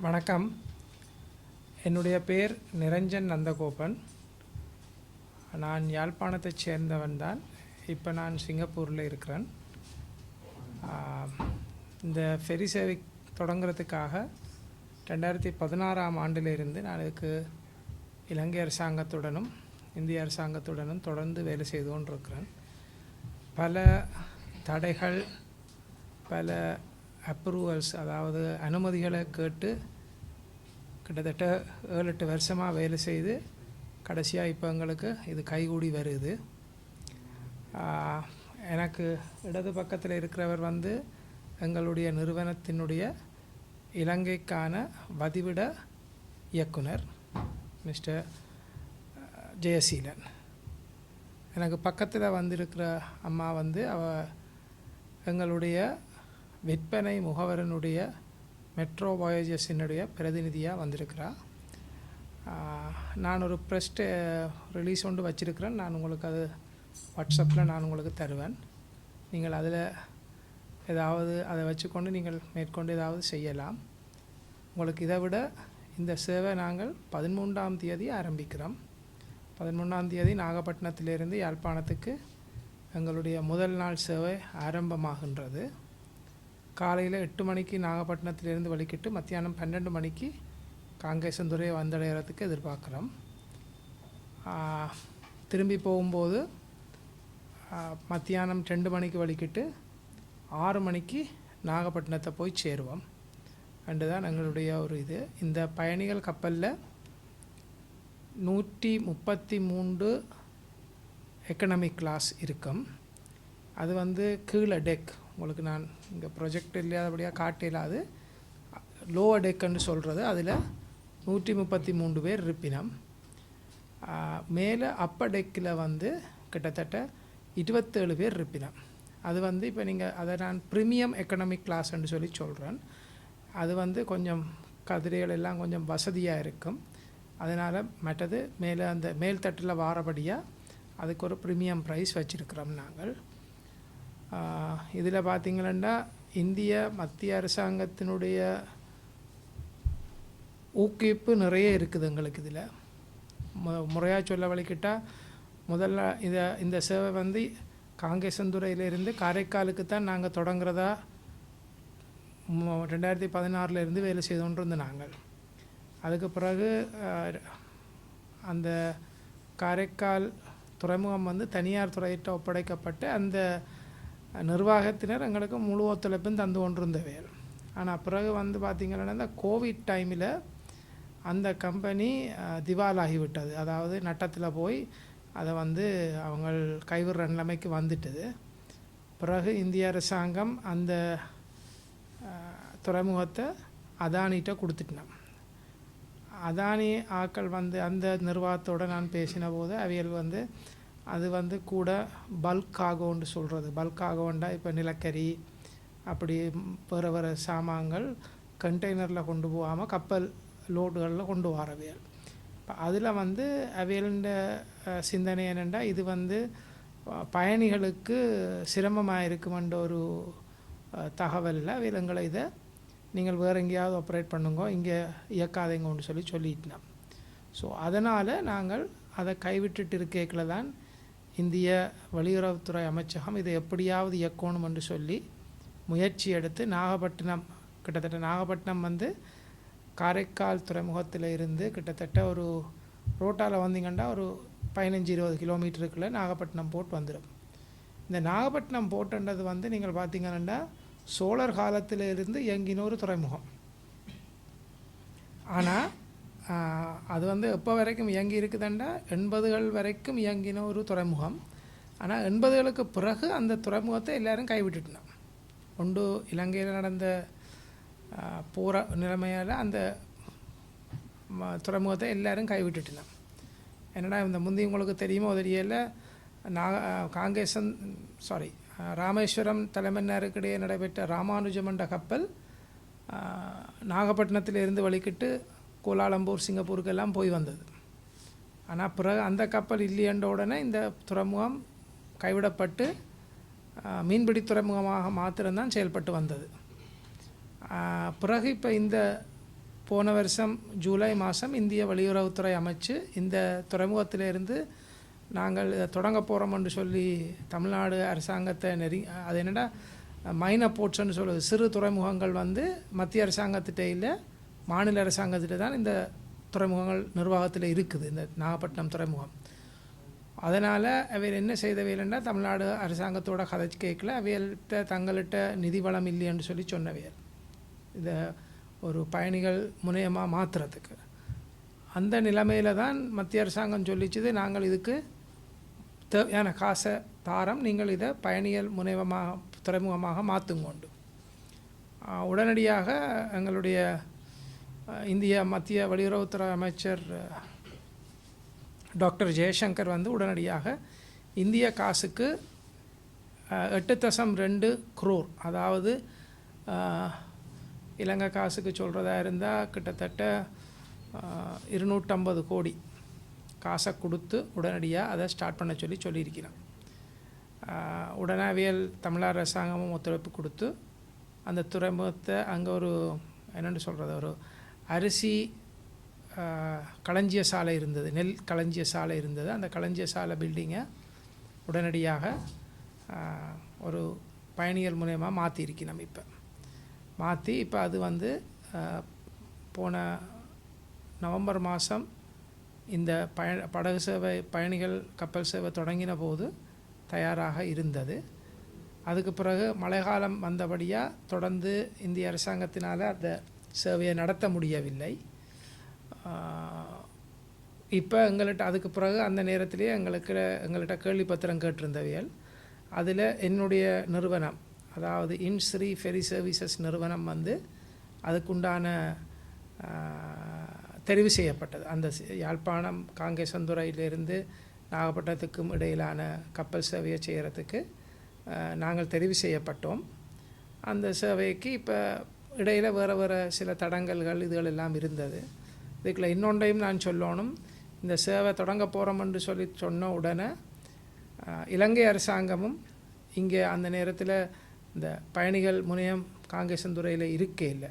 வணக்கம். என்னுடைய பேர் நிரஞ்சன் நந்தகோபன். நான் யாழ்ப்பாணத்தைச் சேர்ந்தவன் தான். இப்போ நான் சிங்கப்பூரில் இருக்கிறேன். இந்த ஃபெரி சேவை தொடங்குறதுக்காக ரெண்டாயிரத்தி பதினாறாம் ஆண்டிலிருந்து நான் இதுக்கு இலங்கை அரசாங்கத்துடனும் இந்திய அரசாங்கத்துடனும் தொடர்ந்து வேலை செய்து கொண்டிருக்கிறேன். பல தடைகள் பல அப்ரூவல்ஸ் அதாவது அனுமதிகளை கேட்டு கிட்டத்தட்ட ஏழு எட்டு வருஷமாக வேலை செய்து கடைசியாக இப்போ எங்களுக்கு இது கைகூடி வருது. எனக்கு இடது பக்கத்தில் இருக்கிறவர் வந்து எங்களுடைய நிறுவனத்தினுடைய இலங்கைக்கான வதிவிட இயக்குனர் மிஸ்டர் ஜெயசீலன். எனக்கு பக்கத்தில் வந்திருக்கிற அம்மா வந்து அவ எங்களுடைய விற்பனை முகவரனுடைய மெட்ரோ வாயேஜஸினுடைய பிரதிநிதியாக வந்திருக்கிறா. நான் ஒரு ப்ரெஸ்ட் ரிலீஸ் ஒன்று வச்சுருக்கிறேன். நான் உங்களுக்கு அது வாட்ஸ்அப்பில் நான் உங்களுக்கு தருவேன். நீங்கள் அதில் ஏதாவது அதை வச்சுக்கொண்டு நீங்கள் மேற்கொண்டு ஏதாவது செய்யலாம். உங்களுக்கு இதை விட இந்த சேவை நாங்கள் பதிமூன்றாம் தேதி ஆரம்பிக்கிறோம். பதிமூன்றாம் தேதி நாகப்பட்டினத்திலிருந்து யாழ்ப்பாணத்துக்கு எங்களுடைய முதல் நாள் சேவை ஆரம்பமாகின்றது. காலையில் எட்டு மணிக்கு நாகப்பட்டினத்திலிருந்து வலிக்கிட்டு மத்தியானம் பன்னெண்டு மணிக்கு காங்கேசந்துறையை வந்தடைகிறதுக்கு எதிர்பார்க்குறோம். திரும்பி போகும்போது மத்தியானம் ரெண்டு மணிக்கு வலிக்கிட்டு ஆறு மணிக்கு நாகப்பட்டினத்தை போய் சேருவோம். ரெண்டு தான் எங்களுடைய ஒரு இது. இந்த பயணிகள் கப்பலில் நூற்றி முப்பத்தி மூன்று எக்கனாமிக் கிளாஸ் இருக்கும். அது வந்து கீழே டெக் உங்களுக்கு நான் இங்கே ப்ரொஜெக்ட் இல்லாதபடியாக காட்டிலாது லோவர் டெக்குன்னு சொல்கிறது அதில் நூற்றி முப்பத்தி மூன்று பேர் இருப்பினம். மேலே அப்பர் டெக்கில் வந்து கிட்டத்தட்ட இருபத்தேழு பேர் இருப்பினம். அது வந்து இப்போ நீங்கள் அதை நான் ப்ரீமியம் எக்கனாமிக் கிளாஸ்ன்னு சொல்லி சொல்கிறேன் அது வந்து கொஞ்சம் கதிரைகள் எல்லாம் கொஞ்சம் வசதியாக இருக்கும். அதனால் மற்றது மேலே அந்த மேல்தட்டில் வாரபடியாக அதுக்கு ஒரு ப்ரீமியம் ப்ரைஸ் வச்சுருக்கிறோம் நாங்கள். இதில் பார்த்திங்களா இந்திய மத்திய அரசாங்கத்தினுடைய ஊக்குவிப்பு நிறைய இருக்குது எங்களுக்கு இதில். மு முறையாக சொல்ல வழிக்கிட்டால் முதல்ல இதை இந்த சேவை வந்து காங்கேசந்துறையிலிருந்து காரைக்காலுக்கு தான் நாங்கள் தொடங்குறதா ரெண்டாயிரத்தி பதினாறுலேருந்து வேலை செய்து கொண்டிருந்த நாங்கள். அதுக்கு பிறகு அந்த காரைக்கால் துறைமுகம் வந்து தனியார் துறையிட்ட ஒப்படைக்கப்பட்டு அந்த நிர்வாகத்தினர் எங்களுக்கு முழு ஒத்துழைப்பும் தந்து வேறு ஆனால் பிறகு வந்து பார்த்திங்கன்னா இந்த கோவிட் டைமில் அந்த கம்பெனி திவாலாகிவிட்டது அதாவது நட்டத்தில் போய் அதை வந்து அவங்க கைவிடுற நிலைமைக்கு வந்துட்டது. பிறகு இந்திய அரசாங்கம் அந்த துறைமுகத்தை அதானிகிட்ட கொடுத்துட்டோம். அதானி ஆக்கள் வந்து அந்த நிர்வாகத்தோடு நான் பேசின போது அவியல் வந்து அது வந்து கூட பல்க் ஆகோன்னு சொல்கிறது பல்க் ஆகோண்டா இப்போ நிலக்கரி அப்படி வேறு வேறு சாமான்கள் கண்டெய்னரில் கொண்டு போகாமல் கப்பல் லோடுகளில் கொண்டு வரவியல். இப்போ அதில் வந்து அவியலுண்ட சிந்தனை என்னென்னா இது வந்து பயணிகளுக்கு சிரமமாக இருக்குமென்ற ஒரு தகவலில் அவியலுங்களை இதை நீங்கள் வேறு எங்கேயாவது ஆப்ரேட் பண்ணுங்க இங்கே இயக்காதீங்கன்னு சொல்லி சொல்லிட்டோம். ஸோ அதனால் நாங்கள் அதை கைவிட்டுட்டு இருக்கேக்கில் தான் இந்திய வெளியுறவுத்துறை அமைச்சகம் இதை எப்படியாவது இயக்கணும் என்று சொல்லி முயற்சி எடுத்து நாகப்பட்டினம் கிட்டத்தட்ட நாகப்பட்டினம் வந்து காரைக்கால் துறைமுகத்தில் இருந்து கிட்டத்தட்ட ஒரு ரோட்டால் வந்தீங்கன்னா ஒரு பதினஞ்சு இருபது கிலோமீட்டருக்குள்ளே நாகப்பட்டினம் போர்ட் வந்துடும். இந்த நாகப்பட்டினம் போர்ட்டுன்றது வந்து நீங்கள் பார்த்தீங்கன்னா சோழர் காலத்தில் இருந்து இயங்கின ஒரு துறைமுகம். ஆனால் அது வந்து எப்போ வரைக்கும் இயங்கி இருக்குதுண்டா? எண்பதுகள் வரைக்கும் இயங்கின ஒரு துறைமுகம். ஆனால் எண்பதுகளுக்கு பிறகு அந்த துறைமுகத்தை எல்லோரும் கைவிட்டுட்டோம். ஒன்று இலங்கையில் நடந்த ஆ, போர நிலைமையால் அந்த ம- துறைமுகத்தை எல்லோரும் கைவிட்டுட்டோம். என்னடா இந்த முந்தி உங்களுக்கு தெரியுமோ தெரியல? நாக காங்கேசன் சாரி ராமேஸ்வரம் தலைமன்னாருக்கிடையே நடைபெற்ற ராமானுஜம் என்ற கப்பல் நாகப்பட்டினத்தில் இருந்து வழிக்கிட்டு கோலாலம்பூர் சிங்கப்பூருக்கெல்லாம் போய் வந்தது. ஆனால் பிறகு அந்த கப்பல் இல்லையன்ற உடனே இந்த துறைமுகம் கைவிடப்பட்டு மீன்பிடி துறைமுகமாக மாத்திரம்தான் செயல்பட்டு வந்தது. பிறகு இப்போ இந்த போன வருஷம் ஜூலை மாதம் இந்திய வெளியுறவுத்துறை அமைச்சு இந்த துறைமுகத்திலிருந்து நாங்கள் இதை தொடங்க என்று சொல்லி தமிழ்நாடு அரசாங்கத்தை நெறி அது என்னடா மைன போர்ட்ஸ்ன்னு சொல்லுது. சிறு துறைமுகங்கள் வந்து மத்திய அரசாங்கத்திட்டையில் மாநில அரசாங்கத்தில் தான் இந்த துறைமுகங்கள் நிர்வாகத்தில் இருக்குது இந்த நாகப்பட்டினம் துறைமுகம். அதனால் அவர் என்ன செய்தவையில்னா தமிழ்நாடு அரசாங்கத்தோட கதை கேட்கல அவைகள்கிட்ட தங்கள்கிட்ட நிதி வளம் இல்லைன்னு சொல்லி சொன்னவையல் இதை ஒரு பயணிகள் முனையமாக மாற்றுறதுக்கு அந்த நிலைமையில் தான் மத்திய அரசாங்கம் சொல்லிச்சுது நாங்கள் இதுக்கு தேவையான காசை தாரம் நீங்கள் இதை பயணிகள் முனைவமாக துறைமுகமாக மாற்றுங்கொண்டு உடனடியாக எங்களுடைய இந்திய மத்திய வெளியுறவுத்துறை அமைச்சர் டாக்டர் ஜெயசங்கர் வந்து உடனடியாக இந்திய காசுக்கு எட்டு தசம் ரெண்டு குரோர் அதாவது இலங்கை காசுக்கு சொல்கிறதா இருந்தால் கிட்டத்தட்ட இருநூற்றம்பது கோடி காசை கொடுத்து உடனடியாக அதை ஸ்டார்ட் பண்ண சொல்லி சொல்லியிருக்கிறான் உடனவியல் தமிழர் அரசாங்கமும் ஒத்துழைப்பு கொடுத்து அந்த துறைமுகத்தை அங்கே ஒரு என்னென்னு சொல்கிறது ஒரு அரிசி களஞ்சிய சாலை இருந்தது. நெல் களஞ்சிய சாலை இருந்தது. அந்த களஞ்சிய சாலை பில்டிங்கை உடனடியாக ஒரு பயணிகள் மூலயமா நம்ம இப்போ. மாற்றி இப்போ அது வந்து போன நவம்பர் மாதம் இந்த பய படகு சேவை பயணிகள் கப்பல் சேவை தொடங்கின போது தயாராக இருந்தது. அதுக்கு பிறகு மழைக்காலம் வந்தபடியாக தொடர்ந்து இந்திய அரசாங்கத்தினால் அந்த சேவையை நடத்த முடியவில்லை. இப்போ எங்கள்கிட்ட அதுக்கு பிறகு அந்த நேரத்திலேயே எங்களுக்கு எங்கள்கிட்ட கேள்வி பத்திரம் கேட்டிருந்தவியல் அதில் என்னுடைய நிறுவனம் அதாவது இன்ஸ்ரீ ஃபெரி சர்வீசஸ் நிறுவனம் வந்து அதுக்குண்டான தெரிவு செய்யப்பட்டது. அந்த யாழ்ப்பாணம் காங்கேசந்துறையிலிருந்து நாகப்பட்டினத்துக்கும் இடையிலான கப்பல் சேவையை செய்கிறதுக்கு நாங்கள் தெரிவு செய்யப்பட்டோம். அந்த சேவைக்கு இப்போ இடையில் வேறு வேறு சில தடங்கல்கள் இதுகள் எல்லாம் இருந்தது. இதுக்குள்ள இன்னொன்றையும் நான் சொல்லணும். இந்த சேவை தொடங்க என்று சொல்லி சொன்ன உடனே இலங்கை அரசாங்கமும் இங்கே அந்த நேரத்தில் இந்த பயணிகள் முனையம் காங்கேசந்துறையில் இருக்கே இல்லை.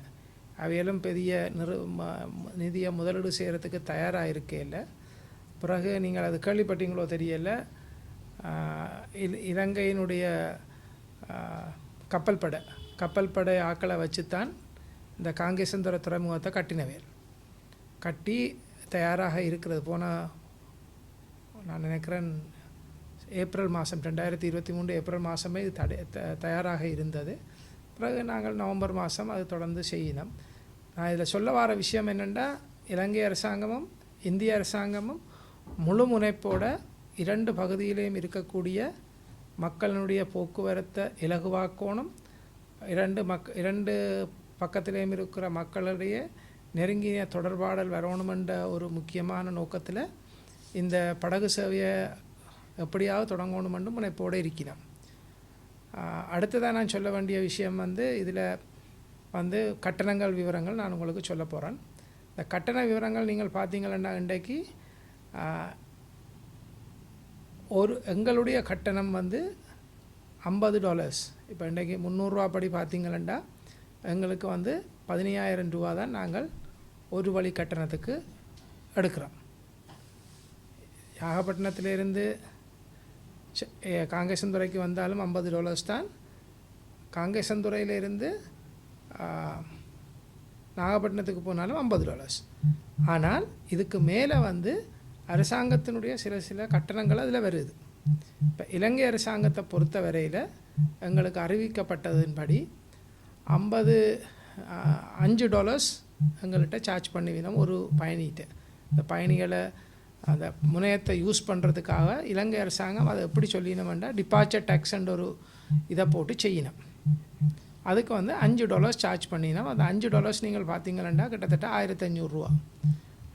அவையெல்லாம் பெரிய நிறு ம- நிதியை முதலீடு செய்கிறதுக்கு தயாராக இருக்கே இல்லை. பிறகு நீங்கள் அது கேள்விப்பட்டீங்களோ தெரியல. இலங்கையினுடைய கப்பல் படை கப்பல் படை ஆக்களை வச்சுத்தான் இந்த காங்கேசந்துறை துறைமுகத்தை கட்டினவர். கட்டி தயாராக இருக்கிறது. போன நான் நினைக்கிறேன் ஏப்ரல் மாதம் ரெண்டாயிரத்தி இருபத்தி மூணு ஏப்ரல் மாதமே இது தடை த- தயாராக இருந்தது. பிறகு நாங்கள் நவம்பர் மாதம் அது தொடர்ந்து செய்யணும் நான் இதில் சொல்ல வர விஷயம் என்னென்னா இலங்கை அரசாங்கமும் இந்திய அரசாங்கமும் முழு முனைப்போட இரண்டு பகுதியிலையும் இருக்கக்கூடிய மக்களினுடைய போக்குவரத்தை இலகுவாக்கணும் இரண்டு மக் இரண்டு பக்கத்திலேயும் இருக்கிற மக்களுடைய நெருங்கிய தொடர்பாடல் வரணுமென்ற ஒரு முக்கியமான நோக்கத்தில் இந்த படகு சேவையை எப்படியாவது தொடங்கணுமென்று முனைப்போடு இருக்கிறோம். அடுத்ததாக நான் சொல்ல வேண்டிய விஷயம் வந்து இதில் வந்து கட்டணங்கள் விவரங்கள் நான் உங்களுக்கு சொல்ல போகிறேன் இந்த கட்டண விவரங்கள் நீங்கள் பார்த்தீங்கன்னா இன்றைக்கு ஒரு எங்களுடைய கட்டணம் வந்து ஐம்பது டாலர்ஸ் இப்போ இன்றைக்கி முந்நூறுரூவா படி பார்த்தீங்களா எங்களுக்கு வந்து பதினையாயிரம் ரூபா தான் நாங்கள் ஒரு வழி கட்டணத்துக்கு எடுக்கிறோம். யாகப்பட்டினத்திலிருந்து காங்கேசந்துறைக்கு வந்தாலும் ஐம்பது டாலர்ஸ் தான். காங்கேசந்துறையிலிருந்து நாகப்பட்டினத்துக்கு போனாலும் ஐம்பது டாலர்ஸ் ஆனால் இதுக்கு மேலே வந்து அரசாங்கத்தினுடைய சில சில கட்டணங்கள் அதில் வருது. இப்போ இலங்கை அரசாங்கத்தை பொறுத்த வரையில் எங்களுக்கு அறிவிக்கப்பட்டதின்படி ஐம்பது அஞ்சு டாலர்ஸ் எங்கள்கிட்ட சார்ஜ் பண்ணுவினோம் ஒரு பயணிகிட்ட இந்த பயணிகளை அந்த முனையத்தை யூஸ் பண்ணுறதுக்காக இலங்கை அரசாங்கம் அதை எப்படி சொல்லினோம்னா டிபார்ச்சர் டேக்ஸ்ன்ற ஒரு இதை போட்டு செய்யணும் அதுக்கு வந்து அஞ்சு டாலர்ஸ் சார்ஜ் பண்ணினோம். அந்த அஞ்சு டாலர்ஸ் நீங்கள் பார்த்தீங்கன்னா கிட்டத்தட்ட ஆயிரத்தி அஞ்சூறுரூவா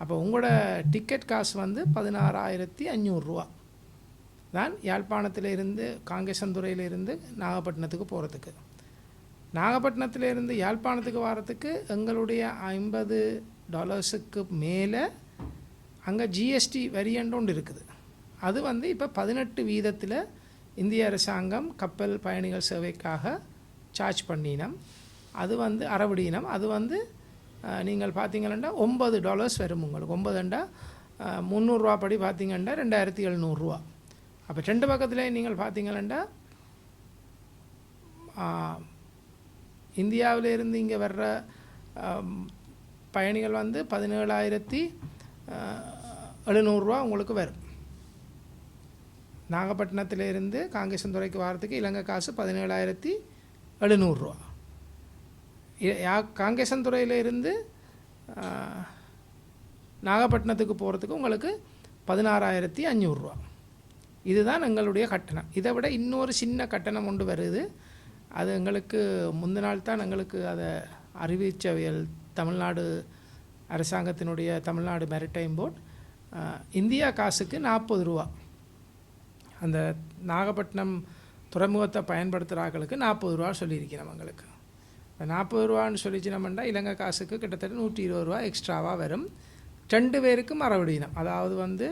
அப்போ உங்களோட டிக்கெட் காசு வந்து பதினாறாயிரத்தி அஞ்சூறுரூவா தான் யாழ்ப்பாணத்திலிருந்து காங்கேசந்துறையிலிருந்து நாகப்பட்டினத்துக்கு போகிறதுக்கு நாகப்பட்டினத்திலிருந்து யாழ்ப்பாணத்துக்கு வரத்துக்கு எங்களுடைய ஐம்பது டாலர்ஸுக்கு மேலே அங்கே ஜிஎஸ்டி வரியண்டு ஒன்று இருக்குது. அது வந்து இப்போ பதினெட்டு வீதத்தில் இந்திய அரசாங்கம் கப்பல் பயணிகள் சேவைக்காக சார்ஜ் பண்ணினம். அது வந்து அறவடியினம். அது வந்து நீங்கள் பார்த்தீங்கன்னா ஒன்பது டாலர்ஸ் வரும் உங்களுக்கு. ஒம்பதுண்டா முந்நூறுரூவா படி பார்த்தீங்கன்னா ரெண்டாயிரத்தி எழுநூறுரூவா அப்போ ரெண்டு பக்கத்தில் நீங்கள் பார்த்தீங்கன்னா இந்தியாவிலேருந்து இங்கே வர்ற பயணிகள் வந்து பதினேழாயிரத்தி எழுநூறுரூவா உங்களுக்கு வரும். நாகப்பட்டினத்திலேருந்து காங்கேசன்துறைக்கு வாரத்துக்கு இலங்கை காசு பதினேழாயிரத்தி எழுநூறுரூவா யா காங்கேசன்துறையிலேருந்து நாகப்பட்டினத்துக்கு போகிறதுக்கு உங்களுக்கு பதினாறாயிரத்தி அஞ்சூறுரூவா இதுதான் எங்களுடைய கட்டணம். இதை விட இன்னொரு சின்ன கட்டணம் ஒன்று வருது. அது எங்களுக்கு முந்தின நாள் தான் எங்களுக்கு அதை அறிவிச்சவியல் தமிழ்நாடு அரசாங்கத்தினுடைய தமிழ்நாடு மேரிடைம் போர்ட் இந்தியா காசுக்கு நாற்பது ரூபா. அந்த நாகப்பட்டினம் துறைமுகத்தை பயன்படுத்துகிறார்களுக்கு நாற்பது ரூபா சொல்லியிருக்கிறோம் எங்களுக்கு. இப்போ நாற்பது ரூபான்னு சொல்லிச்சினோம்னா இலங்கை காசுக்கு கிட்டத்தட்ட நூற்றி இருபது ரூபா எக்ஸ்ட்ராவாக வரும். ரெண்டு பேருக்கு மறுபடியும் அதாவது வந்து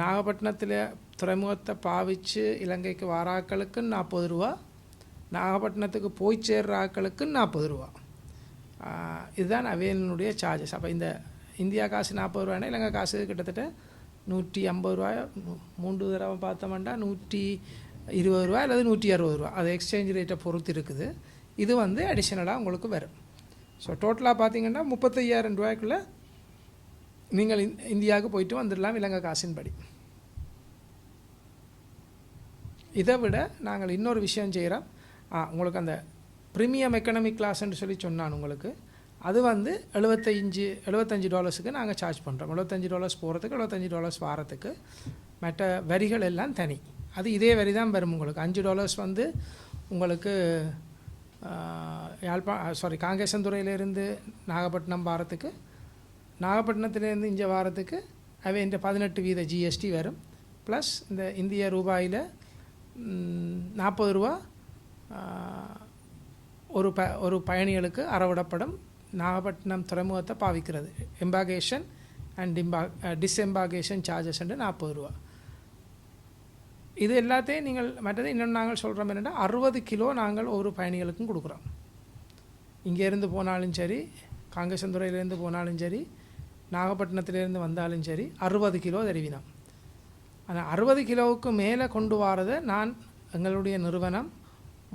நாகப்பட்டினத்தில் துறைமுகத்தை பாவிச்சு இலங்கைக்கு வாராக்களுக்கு நாற்பது ரூபா நாகப்பட்டினத்துக்கு போய் சேர்ற ஆக்களுக்கு நாற்பது ரூபா. இதுதான் அவையலினுடைய சார்ஜஸ் அப்போ இந்த இந்தியா காசு நாற்பது ரூபானா இலங்கை காசு கிட்டத்தட்ட நூற்றி ஐம்பது ரூபாய் மூன்று தடவை பார்த்தோம்னா நூற்றி இருபது ரூபா அல்லது நூற்றி அறுபது ரூபா. அது எக்ஸ்சேஞ்ச் ரேட்டை பொறுத்து இருக்குது. இது வந்து அடிஷ்னலாக உங்களுக்கு வரும். ஸோ டோட்டலாக பார்த்தீங்கன்னா முப்பத்தையாயிரம் ரூபாய்க்குள்ளே நீங்கள் இந்தியாவுக்கு போயிட்டு வந்துடலாம் இலங்கை காசின்படி. இதை விட நாங்கள் இன்னொரு விஷயம் செய்கிறோம். உங்களுக்கு அந்த ப்ரீமியம் எக்கனாமிக் கிளாஸ்ன்னு சொல்லி சொன்னான் உங்களுக்கு. அது வந்து எழுபத்தஞ்சு எழுபத்தஞ்சு டாலர்ஸுக்கு நாங்கள் சார்ஜ் பண்ணுறோம் எழுபத்தஞ்சு டாலர்ஸ் போகிறதுக்கு எழுபத்தஞ்சு டாலர்ஸ் வாரத்துக்கு. மற்ற வரிகள் எல்லாம் தனி. அது இதே வரி தான் வரும் உங்களுக்கு. அஞ்சு டாலர்ஸ் வந்து உங்களுக்கு யாழ்ப்பா சாரி காங்கேசன்துறையிலேருந்து நாகப்பட்டினம் வாரத்துக்கு நாகப்பட்டினத்துலேருந்து இங்கே வாரத்துக்கு அவை இந்த பதினெட்டு வீத ஜிஎஸ்டி வரும். ப்ளஸ் இந்த இந்திய ரூபாயில் நாற்பது ரூபா ஒரு ப ஒரு பயணிகளுக்கு அறவிடப்படும் நாகப்பட்டினம் துறைமுகத்தை பாவிக்கிறது. எம்பாகேஷன் அண்ட் இம்பா டிஸ்எம்பாகேஷன் சார்ஜஸ் நாற்பது ரூபா. இது எல்லாத்தையும் நீங்கள் மற்றது இன்னொன்று நாங்கள் சொல்கிறோம் என்னென்னா அறுபது கிலோ நாங்கள் ஒரு பயணிகளுக்கும் கொடுக்குறோம். இங்கேருந்து போனாலும் சரி காங்கேசந்துறையிலேருந்து போனாலும் சரி நாகப்பட்டினத்திலேருந்து வந்தாலும் சரி அறுபது கிலோ தெரிவினோம் ஆனால் அறுபது கிலோவுக்கு மேலே கொண்டு வரதை நான் எங்களுடைய நிறுவனம்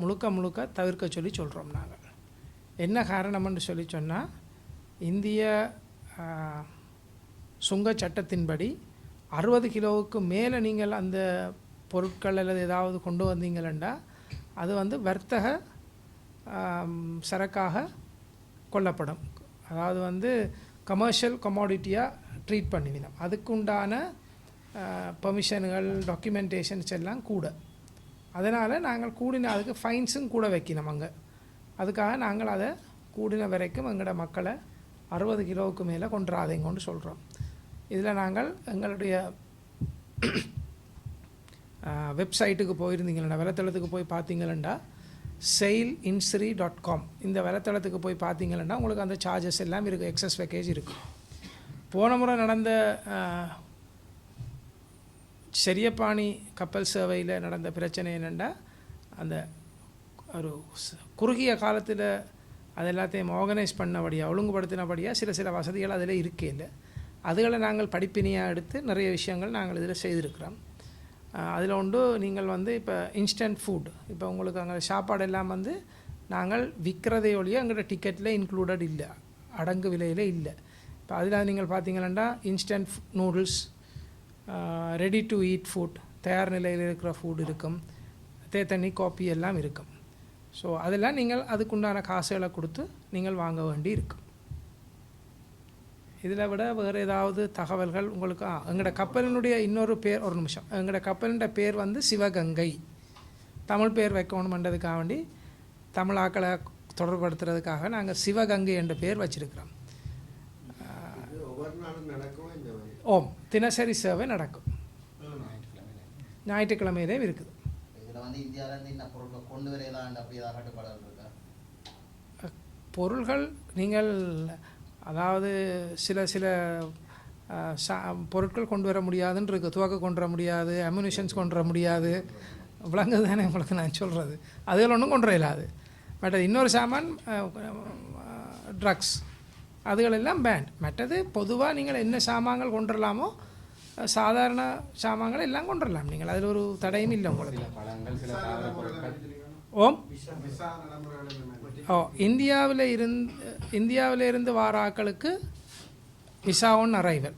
முழுக்க முழுக்க தவிர்க்க சொல்லி சொல்கிறோம் நாங்கள். என்ன காரணம்னு சொல்லி சொன்னால் இந்திய சுங்க சட்டத்தின்படி அறுபது கிலோவுக்கு மேலே நீங்கள் அந்த பொருட்கள் அல்லது ஏதாவது கொண்டு வந்தீங்களா அது வந்து வர்த்தக சரக்காக கொள்ளப்படும். அதாவது வந்து கமர்ஷியல் கமாடிட்டியாக ட்ரீட் பண்ணிவிடும். அதுக்குண்டான பெர்மிஷன்கள் டாக்குமெண்டேஷன்ஸ் எல்லாம் கூட. அதனால் நாங்கள் கூடின அதுக்கு ஃபைன்ஸும் கூட வைக்கணும் அங்கே. அதுக்காக நாங்கள் அதை கூடின வரைக்கும் எங்களோட மக்களை அறுபது கிலோவுக்கு மேலே கொண்டுறாதீங்கன்னு சொல்கிறோம் இதில் நாங்கள் எங்களுடைய வெப்சைட்டுக்கு போயிருந்தீங்களா வலைத்தளத்துக்கு போய் பார்த்தீங்களா செயில் இன்சரி டாட் காம் இந்த வலைத்தளத்துக்கு போய் பார்த்தீங்கன்னா உங்களுக்கு அந்த சார்ஜஸ் எல்லாம் இருக்குது எக்ஸஸ் பேக்கேஜ் இருக்குது போன முறை நடந்த செரியப்பாணி கப்பல் சேவையில் நடந்த பிரச்சனை என்னென்னா அந்த ஒரு குறுகிய காலத்தில் அது எல்லாத்தையும் ஆர்கனைஸ் பண்ணபடியாக ஒழுங்குபடுத்தினபடியாக சில சில வசதிகள் அதில் இருக்கே இல்லை. அதுகளை நாங்கள் படிப்பினையாக எடுத்து நிறைய விஷயங்கள் நாங்கள் இதில் செய்திருக்கிறோம். அதில் உண்டு நீங்கள் வந்து இப்போ இன்ஸ்டன்ட் ஃபுட் இப்போ உங்களுக்கு அங்கே சாப்பாடு எல்லாம் வந்து நாங்கள் விற்கிறதை ஒழிய எங்கள்கிட்ட டிக்கெட்டில் இன்க்ளூடட் இல்லை. அடங்கு விலையில் இல்லை. இப்போ அதில் நீங்கள் பார்த்தீங்கன்னா instant noodles ready to eat food தயார் நிலையில் இருக்கிற ஃபுட் இருக்கும். தேத்தண்ணி காப்பி எல்லாம் இருக்கும். ஸோ அதெல்லாம் நீங்கள் அதுக்குண்டான காசுகளை கொடுத்து நீங்கள் வாங்க வேண்டி இருக்கும். இதில் விட வேறு ஏதாவது தகவல்கள் உங்களுக்கு ஆ எங்களோட கப்பலினுடைய இன்னொரு பேர் ஒரு நிமிஷம். எங்களோட கப்பலிൻ്റെ பேர் வந்து சிவகங்கை. தமிழ் பேர் வைக்கணுமென்றதுக்காக வேண்டி தமிழ் ஆக்களை தொடர்படுத்துறதுக்காக நாங்கள் சிவகங்கை என்ற பேர் வச்சிருக்கிறோம். ஓம். தினசரி சேவை நடக்கும். ஞாயிற்றுக்கிழமையிலே இருக்குது. பொருள்கள் நீங்கள் அதாவது சில சில பொருட்கள் கொண்டு வர முடியாதுன்னு இருக்குது துவக்க கொண்டு வர முடியாது அம்யூனிஷன்ஸ் கொண்டு வர முடியாது. விளங்கு தானே உங்களுக்கு நான் சொல்கிறது அதுகள் ஒன்றும் கொண்டு வர இயலாது பட் அது இன்னொரு சாமான் ட்ரக்ஸ் அதுகளெல்லாம் பேண்ட் மற்றது பொதுவாக நீங்கள் என்ன சாமான்கள் கொண்டுடலாமோ சாதாரண சாமான்கள் எல்லாம் கொண்டுடலாம் நீங்கள் அதில் ஒரு தடையும் இல்லை உங்களுக்கு. ஓம்? ஓ இந்தியாவில் இருந்து இந்தியாவில் இருந்து வார ஆக்களுக்கு விசா ஒன் அரைவல்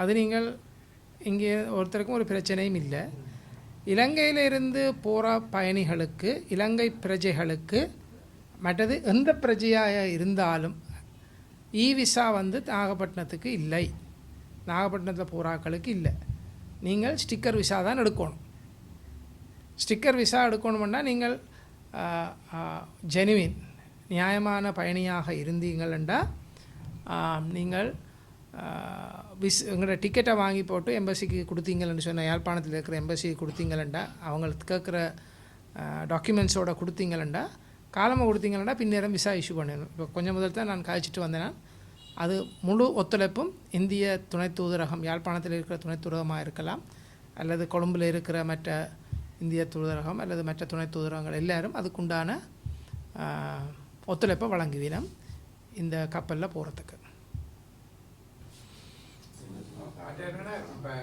அது நீங்கள் இங்கே ஒருத்தருக்கும் ஒரு பிரச்சனையும் இல்லை. இலங்கையில் இருந்து போகிற பயணிகளுக்கு இலங்கை பிரஜைகளுக்கு மற்றது எந்த பிரஜையாக இருந்தாலும் இ விசா வந்து நாகப்பட்டினத்துக்கு இல்லை. நாகப்பட்டினத்தில் போகிறாக்களுக்கு இல்லை. நீங்கள் ஸ்டிக்கர் விசா தான் எடுக்கணும். ஸ்டிக்கர் விசா எடுக்கணும்னா நீங்கள் ஜெனுவின் நியாயமான பயணியாக இருந்தீங்களா நீங்கள் விஸ் உங்களோட டிக்கெட்டை வாங்கி போட்டு எம்பசிக்கு கொடுத்தீங்கன்னு சொன்ன யாழ்ப்பாணத்தில் இருக்கிற எம்பசிக்கு கொடுத்தீங்களா அவங்களுக்கு கேட்குற டாக்குமெண்ட்ஸோட கொடுத்தீங்களண்டா காலமாக கொடுத்தீங்கள்டா. பின்னேரம் விசா இஷ்யூ பண்ணிடணும் இப்போ கொஞ்சம் முதல் தான் நான் காய்ச்சிட்டு வந்தேன் அது முழு ஒத்துழைப்பும் இந்திய துணை தூதரகம் யாழ்ப்பாணத்தில் இருக்கிற துணை தூதரகமாக இருக்கலாம் அல்லது கொழும்பில் இருக்கிற மற்ற இந்திய தூதரகம் அல்லது மற்ற துணை தூதரகங்கள் எல்லாரும் அதுக்குண்டான ஒத்துழைப்பை வழங்குவீனம் இந்த கப்பலில் போகிறதுக்கு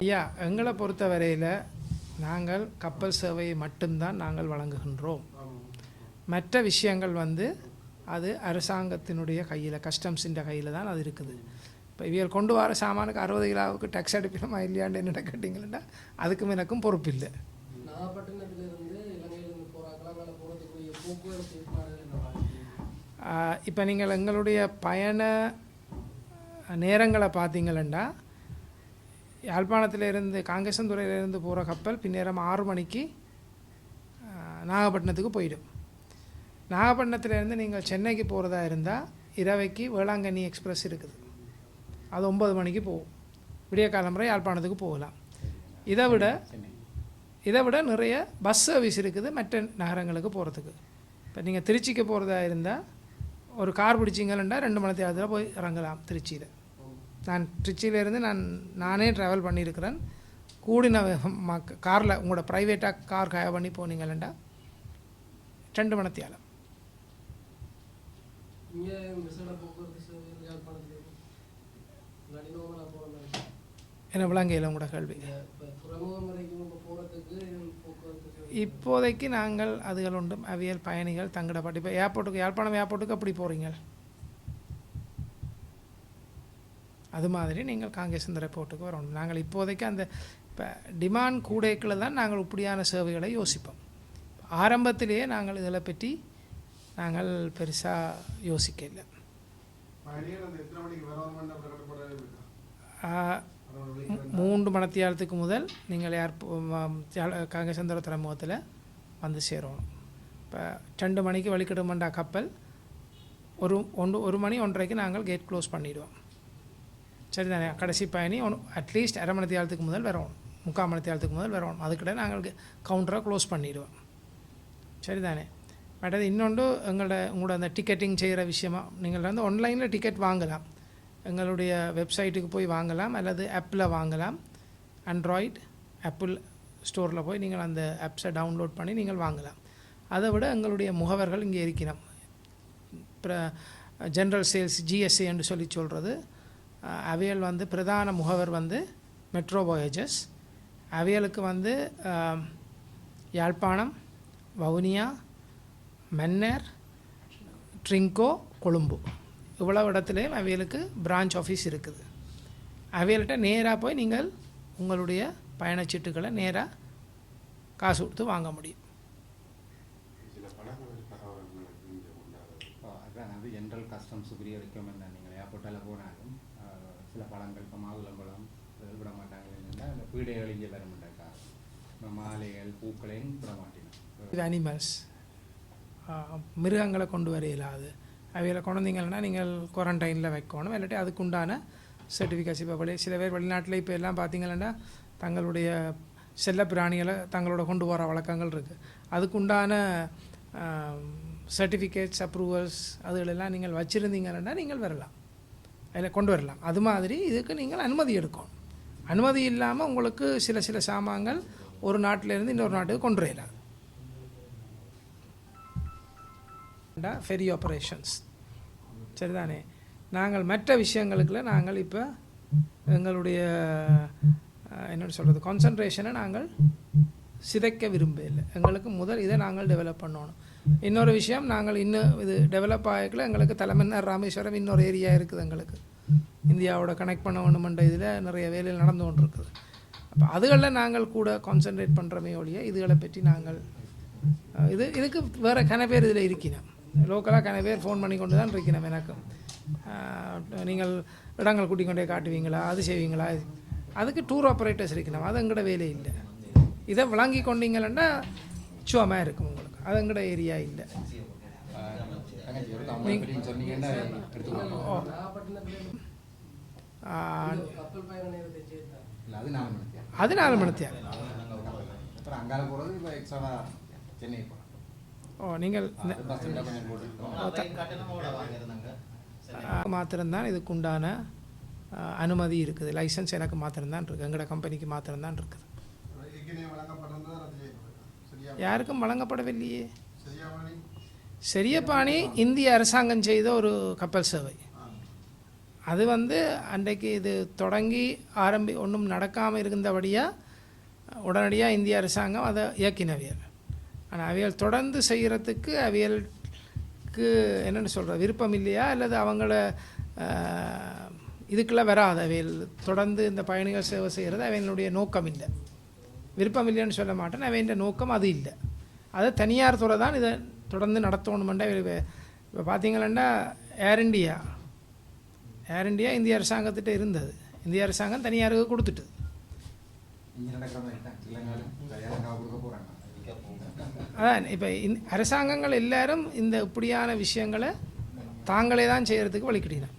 ஐயா எங்களை பொறுத்த வரையில் நாங்கள் கப்பல் சேவையை மட்டும்தான் நாங்கள் வழங்குகின்றோம். மற்ற விஷயங்கள் வந்து அது அரசாங்கத்தினுடைய கையில் கஸ்டம்ஸின்ற கையில் தான் அது இருக்குது. இப்போ இவர்கள் கொண்டு வர சாமானுக்கு அறுபது கிலோவுக்கு டேக்ஸ் அடிப்பிடமா இல்லையான்னு என்ன கேட்டிங்கன்னா அதுக்கும் எனக்கும் பொறுப்பு இல்லை நாகப்பட்டினத்திலிருந்து இலங்கையிலிருந்து போகிறாங்களா போகிறதுக்குரிய போக்குவரத்து ஏற்பாடுகள் இப்போ நீங்கள் எங்களுடைய பயண நேரங்களை பார்த்தீங்களா யாழ்ப்பாணத்திலிருந்து காங்கேசந்துறையிலிருந்து போகிற கப்பல் பின்னேரம் ஆறு மணிக்கு நாகப்பட்டினத்துக்கு போயிடும். நாகப்பட்டினத்திலேருந்து நீங்கள் சென்னைக்கு போகிறதா இருந்தால் இரவைக்கு வேளாங்கண்ணி எக்ஸ்பிரஸ் இருக்குது. அது ஒம்பது மணிக்கு போகும். விடிய காலம்பரை யாழ்ப்பாணத்துக்கு போகலாம். இதை விட இதை விட நிறைய பஸ் சர்வீஸ் இருக்குது மற்ற நகரங்களுக்கு போகிறதுக்கு இப்போ நீங்கள் திருச்சிக்கு போகிறதா இருந்தால் ஒரு கார் பிடிச்சிங்கன்னா ரெண்டு மணி நேரத்தில் போய் இறங்கலாம் திருச்சியில். நான் திருச்சியிலேருந்து நான் நானே ட்ராவல் பண்ணியிருக்கிறேன். கூடின காரில் உங்களோட ப்ரைவேட்டாக கார் ஹயர் பண்ணி போனீங்களா ரெண்டு மணத்தியாலம். என்ன விளங்கையில் உங்களோட கேள்வி? இப்போதைக்கு நாங்கள் அதுகள் உண்டு அவியல் பயணிகள் தங்கிடப்பட்டு இப்போ ஏர்போர்ட்டுக்கு யாழ்ப்பாணம் ஏர்போர்ட்டுக்கு அப்படி போகிறீங்க அது மாதிரி நீங்கள் காங்கேசந்தர போர்ட்டுக்கு வரணும். நாங்கள் இப்போதைக்கு அந்த இப்போ டிமாண்ட் கூடைக்குள்ள தான் நாங்கள் இப்படியான சேவைகளை யோசிப்போம். ஆரம்பத்திலேயே நாங்கள் இதில் பற்றி நாங்கள் பெருசாக யோசிக்கல. மூ- மூன்று மணத்தியாலத்துக்கு முதல் நீங்கள் யார் காங்கேசந்தர துறைமுகத்தில் வந்து சேரணும். இப்போ ரெண்டு மணிக்கு வழிக்கிடுமண்டா கப்பல். ஒரு ஒன்று ஒரு மணி ஒன்றரைக்கு நாங்கள் கேட் க்ளோஸ் பண்ணிடுவோம். சரிதானே? கடைசி பயணி ஒன் அட்லீஸ்ட் அரை மணி தேரத்துக்கு முதல் வரணும். முக்கால் மணி தேரத்துக்கு முதல் வரணும். அதுக்கிட்ட நாங்கள் கவுண்டரை க்ளோஸ் பண்ணிடுவோம். சரிதானே? மற்றது இன்னொன்று எங்களோட உங்களோட அந்த டிக்கெட்டிங் செய்கிற விஷயமா நீங்கள் வந்து ஆன்லைனில் டிக்கெட் வாங்கலாம். எங்களுடைய வெப்சைட்டுக்கு போய் வாங்கலாம் அல்லது ஆப்பில் வாங்கலாம். ஆண்ட்ராய்ட் ஆப்பிள் ஸ்டோரில் போய் நீங்கள் அந்த ஆப்ஸை டவுன்லோட் பண்ணி நீங்கள் வாங்கலாம். அதை விட எங்களுடைய முகவர்கள் இங்கே இருக்கிறோம் ஜென்ரல் சேல்ஸ் ஜிஎஸ்சி என்று சொல்லி சொல்கிறது அவியல் வந்து பிரதான முகவர் வந்து மெட்ரோ voyages. அவியலுக்கு வந்து யாழ்ப்பாணம் வவுனியா மன்னர் ட்ரிங்கோ கொழும்பு. இவ்வளவு இடத்துலையும் அவியலுக்கு பிரான்ச் ஆஃபீஸ் இருக்குது. அவியல்கிட்ட நேராக போய் நீங்கள் உங்களுடைய பயணச்சீட்டுகளை நேராக காசு கொடுத்து வாங்க முடியும். இப்போ அதான் அது ஜென்ரல் கஸ்டம்ஸுக்குரிய ரெக்கமெண்ட் தான் நீங்கள் ஏர்போர்ட்டில் போனாலும் சில பழங்கள் இப்போ மாதுளம்பழம் விட மாட்டாங்க. அந்த பீடைகள் இங்கே வர மாட்டாங்க. இப்போ மாலைகள் பூக்களையும் விட மாட்டேன் இது அனிமல்ஸ் மிருகங்களை கொண்டு வர இயலாது அவையில் குழந்தைங்கள்னா நீங்கள் குவாரண்டைனில் வைக்கணும். இல்லாட்டி அதுக்குண்டான சர்டிஃபிகேட்ஸ் இப்போ வெளி சில பேர் வெளிநாட்டில் இப்போ எல்லாம் பார்த்தீங்கன்னா தங்களுடைய செல்ல பிராணிகளை தங்களோட கொண்டு வர வழக்கங்கள் இருக்குது அதுக்குண்டான சர்டிஃபிகேட்ஸ் அப்ரூவல்ஸ் அதுகளெல்லாம் நீங்கள் வச்சுருந்தீங்கன்னா நீங்கள் வரலாம். அதில் கொண்டு வரலாம். அது மாதிரி இதுக்கு நீங்கள் அனுமதி எடுக்கணும். அனுமதி இல்லாமல் உங்களுக்கு சில சில சாமான்கள் ஒரு நாட்டிலேருந்து இன்னொரு நாட்டுக்கு கொண்டு வரலாம் ஃபெரி ஆப்ரேஷன்ஸ் சரிதானே? நாங்கள் மற்ற விஷயங்களுக்குள்ள நாங்கள் இப்போ எங்களுடைய என்னென்னு சொல்கிறது கான்சன்ட்ரேஷனை நாங்கள் சிதைக்க விரும்பலை எங்களுக்கு முதல் இதை நாங்கள் டெவலப் பண்ணணும். இன்னொரு விஷயம் நாங்கள் இன்னும் இது டெவலப் ஆகிக்கல எங்களுக்கு தலைமன்னார் ராமேஸ்வரம் இன்னொரு ஏரியா இருக்குது எங்களுக்கு. இந்தியாவோட கனெக்ட் பண்ண வேணுமென்ற இதில் நிறைய வேலையில் நடந்து கொண்டு இருக்குது அப்போ அதுகளில் நாங்கள் கூட கான்சென்ட்ரேட் பண்ணுறமே ஒழிய இதுகளை பற்றி நாங்கள் இது இதுக்கு வேறு கன பேர் இதில் இருக்கினோம். லோக்கலாக கன பேர் ஃபோன் பண்ணி கொண்டு தான் இருக்கணும் எனக்கு. நீங்கள் இடங்கள் கூட்டிக் கொண்டே காட்டுவீங்களா? அது செய்வீங்களா? அதுக்கு டூர் ஆப்ரேட்டர்ஸ் இருக்கணும் அது எங்கட வேலை இல்லை. இதை விளங்கி கொண்டீங்கன்னா சுவமாக இருக்கும் உங்களுக்கு. அது எங்கட ஏரியா இல்லை. அது நாலு மணிக்கு அது நாலு எக்ஸ்ட்ரா சென்னை ஓ நீங்கள் மாத்திரம்தான் இதுக்கு உண்டான ஆஹ், அனுமதி இருக்குது. லைசன்ஸ் எனக்கு மாத்திரம்தான் இருக்குது எங்களோட கம்பெனிக்கு மாத்திரம்தான் இருக்குது. யாருக்கும் வழங்கப்படவில்லையே. சரியப்பாணி இந்திய அரசாங்கம் செய்த ஒரு கப்பல் சேவை. அது வந்து அன்றைக்கு இது தொடங்கி ஆரம்பி ஒன்றும் நடக்காமல் இருந்தபடியாக உடனடியாக இந்திய அரசாங்கம் அதை இயக்கினவியல் ஆனால் அவியல் தொடர்ந்து செய்கிறதுக்கு அவியலுக்கு என்னென்னு சொல்கிற விருப்பம் இல்லையா? அல்லது அவங்கள இதுக்கெல்லாம் வராது அவியல். தொடர்ந்து இந்த பயணிகள் சேவை செய்கிறது அவைகளுடைய நோக்கம் இல்லை. விருப்பம் இல்லைன்னு சொல்ல மாட்டேன். அவன் நோக்கம் அது இல்லை. அதை தனியார் துறை தான் இதை தொடர்ந்து நடத்தணுமெண்டா இப்போ பார்த்தீங்களா ஏர் இண்டியா ஏர் இண்டியா இந்திய அரசாங்கத்திட்ட இருந்தது. இந்திய அரசாங்கம் தனியாருக்கு கொடுத்துட்டு இங்கே நடக்கிற மாதிரி தான் இல்லைனாலும் தயாராக கொடுக்க போகிறாங்க அதான் இப்போ இந் அரசாங்கங்கள் எல்லாரும் இந்த இப்படியான விஷயங்களை தாங்களே தான் செய்கிறதுக்கு வழிக்கிட்டினா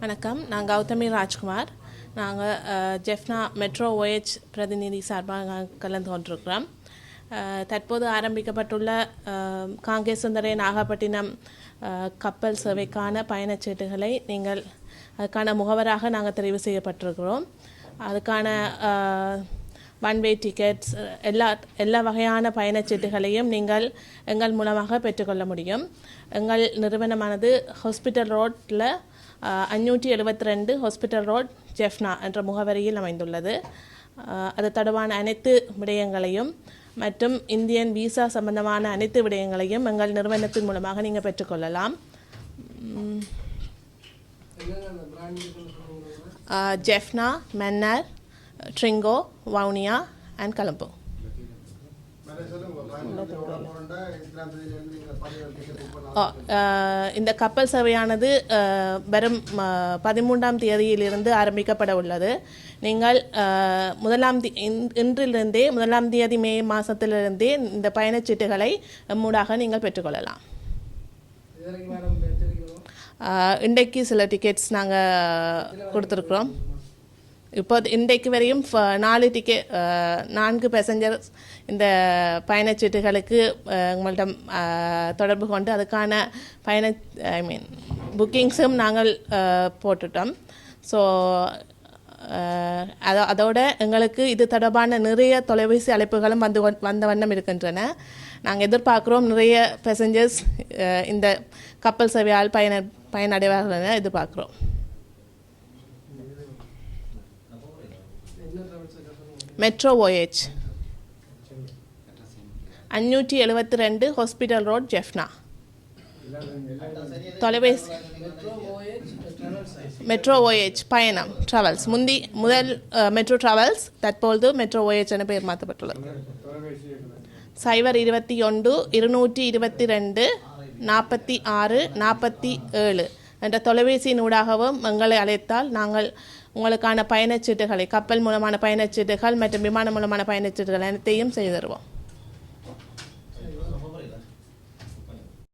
வணக்கம். நான் கௌதமி ராஜ்குமார். நாங்கள் ஜெஃப்னா மெட்ரோ ஓஎச் பிரதிநிதி சார்பாக கலந்து கொண்டிருக்கிறோம். தற்போது ஆரம்பிக்கப்பட்டுள்ள அஹ், காங்கேசுந்தரே நாகப்பட்டினம் கப்பல் சேவைக்கான பயணச்சீட்டுகளை நீங்கள் அதுக்கான முகவராக நாங்கள் தெரிவு செய்யப்பட்டிருக்கிறோம். அதுக்கான ஒன் வே டிக்கெட்ஸ் எல்லா எல்லா வகையான பயணச்சீட்டுகளையும் நீங்கள் எங்கள் மூலமாக பெற்றுக்கொள்ள முடியும். எங்கள் நிறுவனமானது ஹாஸ்பிட்டல் ரோட்டில் அஞ்சூற்றி எழுபத்தி ரெண்டு ஹாஸ்பிட்டல் ரோட் ஜெஃப்னா என்ற முகவரியில் அமைந்துள்ளது. அது தொடர்பான அனைத்து விடயங்களையும் மற்றும் இந்தியன் விசா சம்பந்தமான அனைத்து விடயங்களையும் எங்கள் நிறுவனத்தின் மூலமாக நீங்கள் பெற்றுக்கொள்ளலாம். ஜெஃப்னா மன்னார் ட்ரிங்கோ வவுனியா அண்ட் கலம்போ இந்த கப்பல் சேவையானது வரும் அஹ், பதிமூன்றாம் தேதியிலிருந்து ஆரம்பிக்கப்பட உள்ளது நீங்கள் முதலாம் இன்றிலிருந்தே முதலாம் தேதி மே மாதத்திலிருந்தே இந்த பயணச்சீட்டுகளை மூடாக நீங்கள் பெற்றுக்கொள்ளலாம் இன்றைக்கு சில டிக்கெட்ஸ் நாங்கள் கொடுத்துருக்குறோம் இப்போ இன்றைக்கு வரையும் ஃப- நாலு டிக்கெட் நான்கு பேசஞ்சர்ஸ் இந்த பயணச்சீட்டுகளுக்கு உங்கள்கிட்ட தொடர்பு கொண்டு அதுக்கான பயண ஐ மீன் புக்கிங்ஸும் நாங்கள் போட்டுட்டோம். ஸோ அதோ அதோட எங்களுக்கு இது தொடர்பான நிறைய தொலைபேசி அழைப்புகளும் வந்து கொண்- வந்த வண்ணம் இருக்கின்றன. நாங்கள் எதிர்பார்க்குறோம் நிறைய பேசஞ்சர்ஸ் இந்த கப்பல் சேவையால் பயன பயனடைவார்கள் என எதிர்பார்க்குறோம் என்ன ட்ராவல்ஸ் சொல்லுங்க மெட்ரோ ஓஎச் அஞ்சூற்றி எழுபத்தி ரெண்டு ஹாஸ்பிட்டல் ரோட் ஜெஃப்னா தொலைபேசி மெட்ரோ ஓஎச் பயணம் ட்ராவல்ஸ் முந்தி முதல் மெட்ரோ ட்ராவல்ஸ் தற்பொழுது மெட்ரோ ஓஎச் என பெயர் மாற்றப்பட்டுள்ளது சைபர் இருபத்தி ஒன்று இருநூற்றி இருபத்தி ரெண்டு நாற்பத்தி ஆறு நாற்பத்தி ஏழு என்ற தொலைபேசியின் ஊடாகவும் எங்களை அழைத்தால் நாங்கள் உங்களுக்கான பயணச்சீட்டுகளை கப்பல் மூலமான பயணச்சீட்டுகள் மற்றும் விமானம் மூலமான பயணச்சீட்டுகள் அனைத்தையும் செய்து தருவோம்.